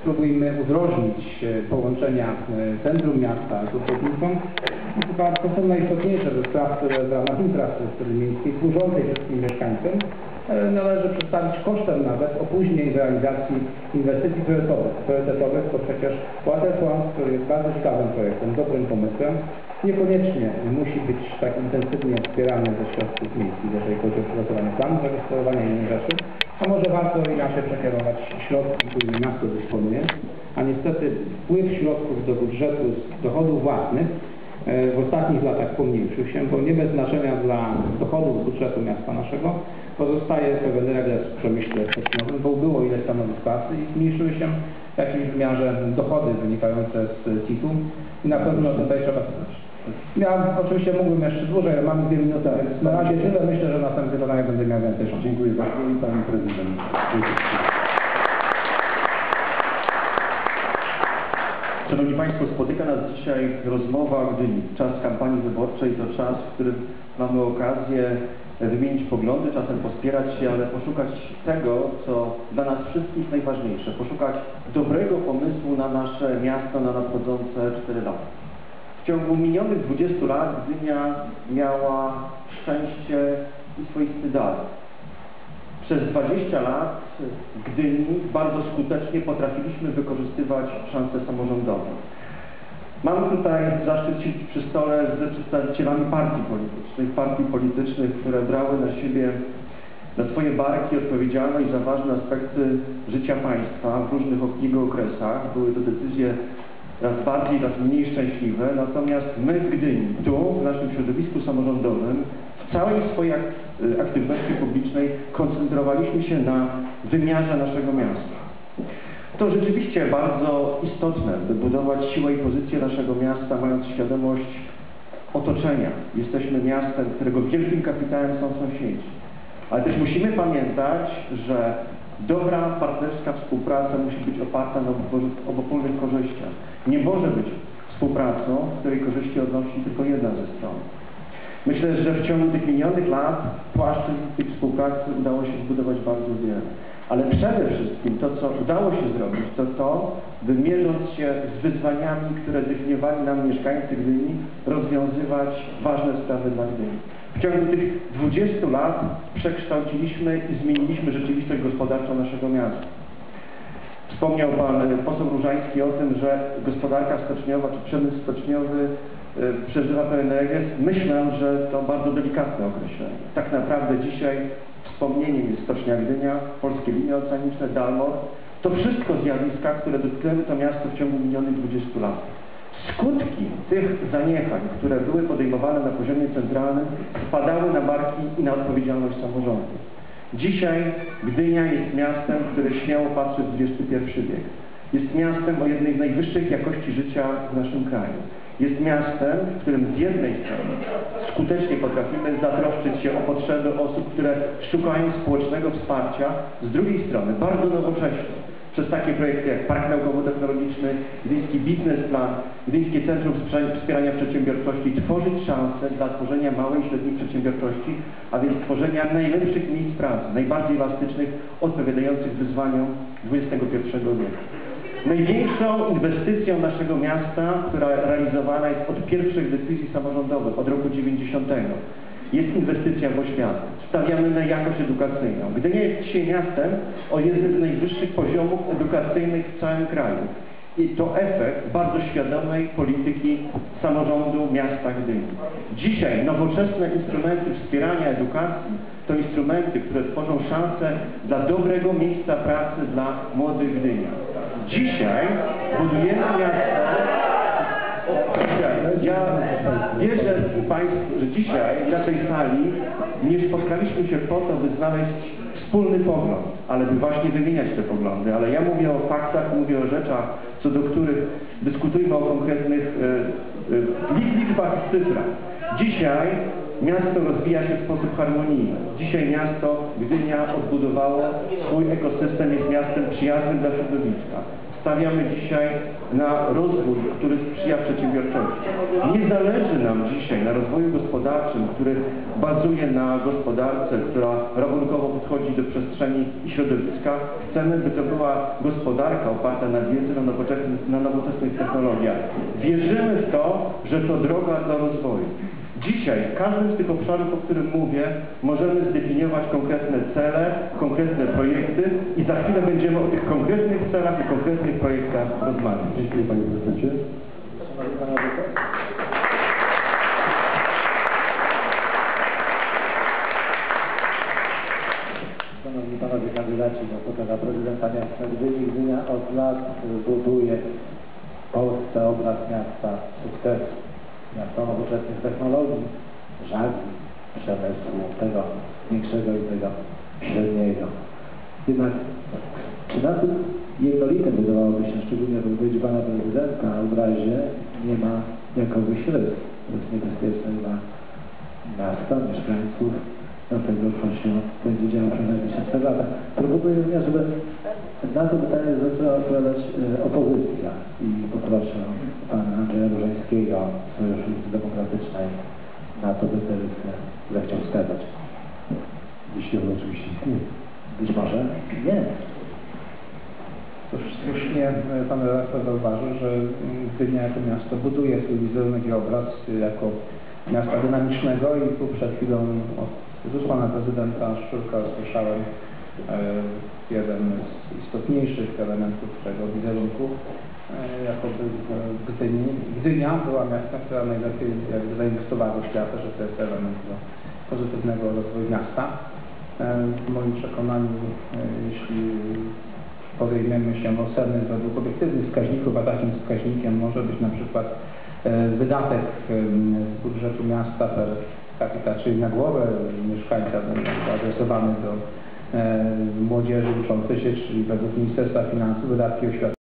spróbujmy udrożnić e, połączenia e, centrum miasta z obwodnicą. I Chyba to są najistotniejsze ze spraw, ramach infrastruktury miejskiej służącej wszystkim mieszkańcom e, należy przedstawić kosztem nawet opóźnień realizacji inwestycji priorytetowych. Priorytetowych to przecież Waterfront, który jest bardzo ciekawym projektem, dobrym pomysłem, niekoniecznie musi być tak intensywnie wspierany ze środków miejskich, jeżeli chodzi o przygotowanie planów zagospodarowania innych rzeczy, a może warto inaczej przekierować środki, którymi miasto dysponuje, a niestety wpływ środków do budżetu z dochodów własnych e, w ostatnich latach pomniejszył się, bo nie bez znaczenia dla dochodów budżetu miasta naszego pozostaje pewien regres w przemyśle stoczniowych, bo było ileś stanowisk pracy i zmniejszyły się w jakimś wymiarze dochody wynikające z CIT-u i na pewno tutaj trzeba ja oczywiście mógłbym jeszcze dłużej, ale mamy dwie minuty, więc na razie tyle. Myślę, że w następnym będę miał więcej. Dziękuję bardzo i Pani Prezydent. Szanowni Państwo, spotyka nas dzisiaj rozmowa o Gdyni. Czas kampanii wyborczej to czas, w którym mamy okazję wymienić poglądy, czasem pospierać się, ale poszukać tego, co dla nas wszystkich najważniejsze. Poszukać dobrego pomysłu na nasze miasto na nadchodzące 4 lata. Ciągu minionych 20 lat Gdynia miała szczęście i swoisty dar. Przez 20 lat w Gdyni bardzo skutecznie potrafiliśmy wykorzystywać szanse samorządowe. Mam tutaj zaszczyt siedzieć przy stole z przedstawicielami partii politycznych, partii politycznych, które brały na siebie, na swoje barki odpowiedzialność za ważne aspekty życia państwa w różnych okresach. Były to decyzje raz bardziej, raz mniej szczęśliwe, natomiast my w Gdyni, tu, w naszym środowisku samorządowym, w całej swojej y, aktywności publicznej koncentrowaliśmy się na wymiarze naszego miasta. To rzeczywiście bardzo istotne, by budować siłę i pozycję naszego miasta, mając świadomość otoczenia. Jesteśmy miastem, którego wielkim kapitałem są sąsiedzi. Ale też musimy pamiętać, że dobra partnerska współpraca musi być oparta na obopólnych korzyściach. Nie może być współpracą, w której korzyści odnosi tylko jedna ze stron. Myślę, że w ciągu tych minionych lat płaszczyzn tej współpracy udało się zbudować bardzo wiele. Ale przede wszystkim to, co udało się zrobić, to to, by mierząc się z wyzwaniami, które definiowali nam mieszkańcy Gdyni, rozwiązywać ważne sprawy dla Gdyni. W ciągu tych 20 lat przekształciliśmy i zmieniliśmy rzeczywistość gospodarczą naszego miasta. Wspomniał Pan poseł Różański o tym, że gospodarka stoczniowa czy przemysł stoczniowy y, przeżywa pewien regres. Myślę, że to bardzo delikatne określenie. Tak naprawdę dzisiaj wspomnieniem jest Stocznia Gdynia, Polskie Linie Oceaniczne, Dalmor. To wszystko zjawiska, które dotknęły to miasto w ciągu minionych 20 lat. Skutki tych zaniechań, które były podejmowane na poziomie centralnym, spadały na barki i na odpowiedzialność samorządu. Dzisiaj Gdynia jest miastem, które śmiało patrzy w XXI wiek. Jest miastem o jednej z najwyższych jakości życia w naszym kraju. Jest miastem, w którym z jednej strony skutecznie potrafimy zatroszczyć się o potrzeby osób, które szukają społecznego wsparcia, z drugiej strony bardzo nowocześnie przez takie projekty jak Park Naukowo-Technologiczny, Gdyński Biznesplan, Gdyńskie Centrum Wspierania Przedsiębiorczości tworzyć szanse dla tworzenia małej i średniej przedsiębiorczości, a więc tworzenia najlepszych miejsc pracy, najbardziej elastycznych, odpowiadających wyzwaniom XXI wieku. Największą inwestycją naszego miasta, która realizowana jest od pierwszych decyzji samorządowych, od roku 90 jest inwestycja w oświatę. Stawiamy na jakość edukacyjną. Gdynia jest dzisiaj miastem o jednym z najwyższych poziomów edukacyjnych w całym kraju. I to efekt bardzo świadomej polityki samorządu miasta Gdyni. Dzisiaj nowoczesne instrumenty wspierania edukacji to instrumenty, które tworzą szanse dla dobrego miejsca pracy dla młodych Gdynia. Dzisiaj budujemy miasto ja wierzę Państwu, że dzisiaj na tej sali nie spotkaliśmy się po to, by znaleźć wspólny pogląd, ale by właśnie wymieniać te poglądy. Ale ja mówię o faktach, mówię o rzeczach, co do których dyskutujmy o konkretnych e, e, liczbach, cyfrach. Dzisiaj miasto rozwija się w sposób harmonijny. Dzisiaj miasto Gdynia odbudowało swój ekosystem, jest miastem przyjaznym dla środowiska. Stawiamy dzisiaj na rozwój, który sprzyja przedsiębiorczości. Nie zależy nam dzisiaj na rozwoju gospodarczym, który bazuje na gospodarce, która rabunkowo podchodzi do przestrzeni i środowiska. Chcemy, by to była gospodarka oparta na wiedzy, na nowoczesnych, na nowoczesnych technologiach. Wierzymy w to, że to droga dla rozwoju. Dzisiaj w każdym z tych obszarów, o którym mówię, możemy zdefiniować konkretne cele, konkretne projekty i za chwilę będziemy o tych konkretnych celach i konkretnych projektach rozmawiać. Dziękuję Panie Prezydencie. Szanowni Panowie Kandydaci na fotela prezydenta miasta Gdyni. Gdynia od lat buduje w Polsce obraz miasta sukcesu miasto nowoczesnych technologii. Żadni przemysłu tego większego i tego średniego. Jednak przy nas jednolitym wydawałoby się, szczególnie wypowiedź pana prezydenta w razie nie ma jakowych ślub. To jest niebezpieczne dla miasta, mieszkańców, dlatego proszę będzie działo działał 20 latach. Proponuję również, żeby na to pytanie zaczęła odpowiadać e, opozycja i poproszę pana Andrzeja Różańskiego z Sojuszu Listy Demokratycznej na to, by tę listę zechciał wskazać. Jeśli on oczywiście istnieje. Być może nie. Cóż, słusznie e, pan redaktor zauważył, że mm, Gdynia jako miasto buduje swój wizerunek i obraz e, jako miasta dynamicznego i tu przed chwilą z ust pana prezydenta Szczurka słyszałem e, jeden z istotniejszych elementów tego wizerunku, e, jakoby Gdyni. Gdynia była miastem, która najlepiej jakby zainwestowała w światę, że to jest element do pozytywnego rozwoju miasta. E, W moim przekonaniu, e, jeśli podejmiemy się ocenę według obiektywnych wskaźników, a takim wskaźnikiem może być na przykład e, wydatek z budżetu miasta per capita, czyli na głowę mieszkańca e, adresowany do e, młodzieży uczącej się, czyli według Ministerstwa Finansów wydatki oświatowe